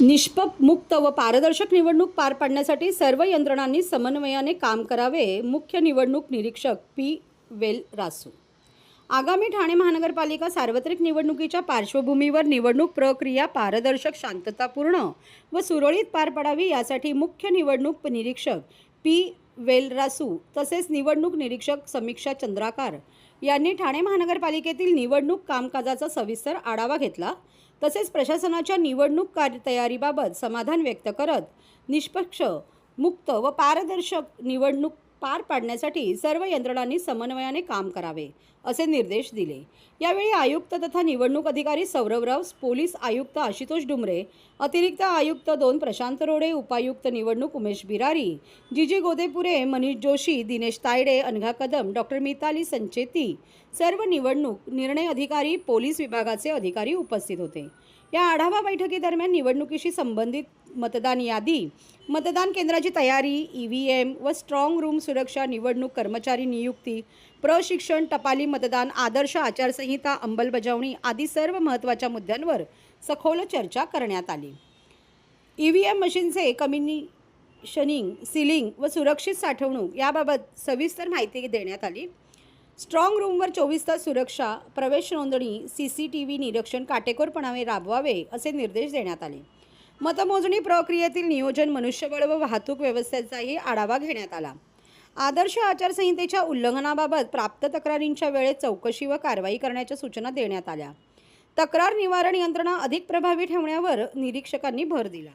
निष्पप मुक्त व पारदर्शक निवडणूक पार पाडण्यासाठी सर्व यंत्रणांनी समन्वयाने काम करावे मुख्य निवडणूक निरीक्षक पी. वेल. रासू. आगामी ठाणे महानगरपालिका सार्वत्रिक निवडणुकीच्या पार्श्वभूमीवर निवडणूक प्रक्रिया पारदर्शक शांततापूर्ण व सुरळीत पार पडावी यासाठी मुख्य निवडणूक निरीक्षक पी. वेलरासू तसेच निवडणूक निरीक्षक समीक्षा चंद्राकार यांनी ठाणे महानगरपालिकेतील निवडणूक कामकाजाचा सविस्तर आढावा घेतला. तसेच प्रशासनाच्या निवडणूक कार्य तयारीबाबत समाधान व्यक्त करत निष्पक्ष मुक्त व पारदर्शक निवडणूक पार पाडण्यासाठी सर्व यंत्रणांनी समन्वयाने काम करावे असे निर्देश दिले. यावेळी आयुक्त तथा निवडणूक अधिकारी सौरवराव पोलीस आयुक्त आशुतोष डुमरे अतिरिक्त आयुक्त दोन प्रशांत रोडे उपायुक्त निवडणूक उमेश बिरारी जी गोदेपुरे मनीष जोशी दिनेश तायडे अनघा कदम डॉक्टर मिताली संचेती सर्व निवडणूक निर्णय अधिकारी पोलीस विभागाचे अधिकारी उपस्थित होते. या आढावा बैठकीदरम्यान निवडणुकीशी संबंधित मतदान यादी मतदान केंद्राची तयारी ई व्ही एम व स्ट्रॉंग रूम सुरक्षा निवडणूक कर्मचारी नियुक्ती प्रशिक्षण टपाली मतदान आदर्श आचारसंहिता अंमलबजावणी आदी सर्व महत्त्वाच्या मुद्द्यांवर सखोल चर्चा करण्यात आली. ई व्ही एम मशीनचे कम्युनिशनिंग सिलिंग व सुरक्षित साठवणूक याबाबत सविस्तर माहिती देण्यात आली. स्ट्रॉंग रूमवर चोवीस तास सुरक्षा प्रवेश नोंदणी सी सी टी व्ही निरीक्षण काटेकोरपणाने राबवावे असे निर्देश देण्यात आले. मतमोजणी प्रक्रियेतील नियोजन मनुष्यबळ व वाहतूक व्यवस्थेचाही आढावा घेण्यात आला. आदर्श आचारसंहितेच्या उल्लंघनाबाबत प्राप्त तक्रारींच्या वेळेत चौकशी व कारवाई करण्याच्या सूचना देण्यात आल्या. तक्रार निवारण यंत्रणा अधिक प्रभावी ठेवण्यावर निरीक्षकांनी भर दिला.